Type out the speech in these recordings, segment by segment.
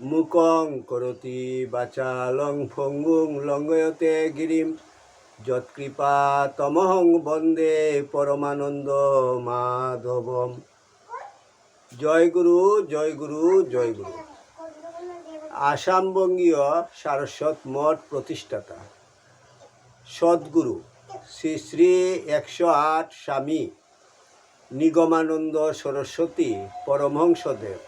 মুকং করতি বাচালং ফঙ্গুং লঙ্গয়তে গিরিম। যৎকৃপা তমহং বন্দে পরমানন্দ মাধবম। জয় গুরু জয় গুরু জয় গুরু। আসামবঙ্গীয় সারস্বত মঠ প্রতিষ্ঠাতা। সদ্গুরু, শ্রী শ্রী একশো আট স্বামী। নিগমানন্দ সরস্বতী পরমহংসদেব।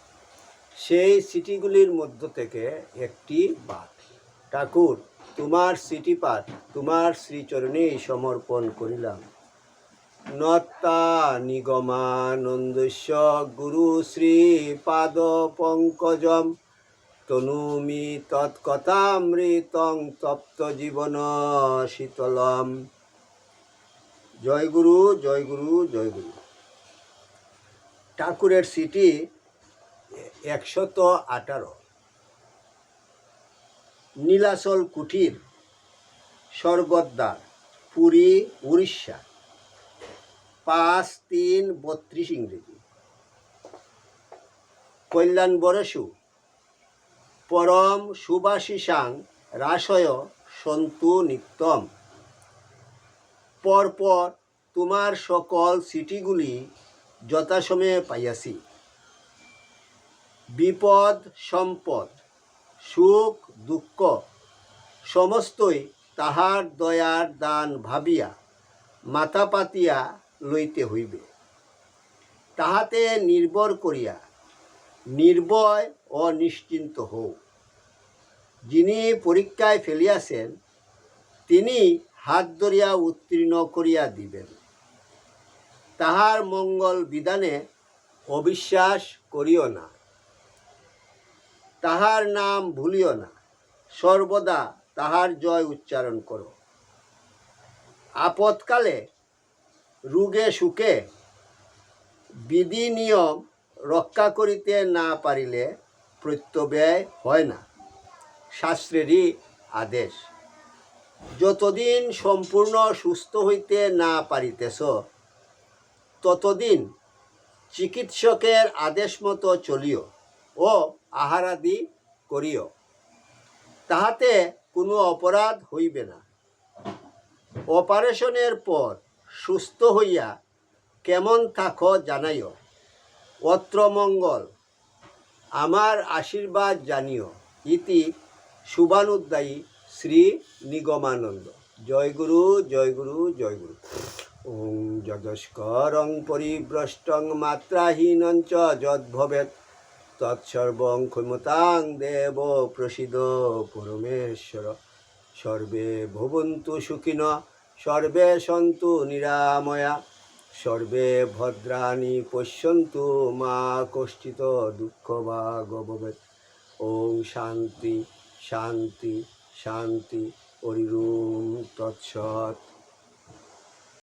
সেই সিটিগুলির মধ্য থেকে একটি পাঠ ঠাকুর, তোমার সিটি পাঠ তোমার শ্রীচরণেই সমর্পণ করিলাম। নত্তা নিগমানন্দস্য গুরু শ্রী পাদ পঙ্কজম, তনুমি তৎকথামৃতং তপ্ত জীবন শীতলম। জয় গুরু জয় গুরু জয় গুরু। ঠাকুরের সিটি একশত আঠারো। নীলাচল কুঠির, স্বর্গদ্বার, পুরী, উড়িষ্যা। পাঁচ তিন বত্রিশ ইংরেজি। কল্যাণ বরসু, পরম সুবাসিসাং রাসয় সন্তু নিত্যম। পরপর তোমার সকল সিটিগুলি যথাসময়ে পাইয়াছি। বিপদ, সম্পদ, সুখ, দুঃখ, সমস্তই তাহার দয়ার দান ভাবিয়া মাথা পাতিয়া লইতে হইবে। তাহাতে নির্ভর করিয়া নির্ভয় ও নিশ্চিন্ত হও। যিনি পরীক্ষায় ফেলিয়াছেন, তিনি হাত ধরিয়া উত্তীর্ণ করিয়া দিবেন। তাহার মঙ্গল বিধানে অবিশ্বাস করিও না। তাহার নাম ভুলিও না। সর্বদা তাহার জয় উচ্চারণ করো। আপৎকালে, রোগে সুখে বিধি নিয়ম রক্ষা করিতে না পারিলে প্রত্যব্যয় হয় না, শাস্ত্রেরই আদেশ। যতদিন সম্পূর্ণ সুস্থ হইতে না পারিতেছ, ততদিন চিকিৎসকের আদেশ মতো চলিও ও আহারাদি করিও। তাহাতে কোনো অপরাধ হইবে না। অপারেশনের পর সুস্থ হইয়া কেমন থাকো জানাইও। অত্র মঙ্গল। আমার আশীর্বাদ জানিও। ইতি শুভানুদ্দায়ী শ্রী নিগমানন্দ। জয় গুরু জয় গুরু জয় গুরু। ওং যদস্করং পরিভ্রষ্টং মাত্রাহীনং চ যদ্ভবেৎ। তৎসর্বং ক্ষমতাং দেব প্রসিদ পরমেশ্বর। সর্বে ভবন্তু সুখিন, সর্বে সন্তু নিরাময়া, সর্বে ভদ্রাণি পশ্যন্তু মা কষ্টিত দুঃখ বা গভবেত ওং শান্তি শান্তি শান্তি, হরিরুম তৎসৎ।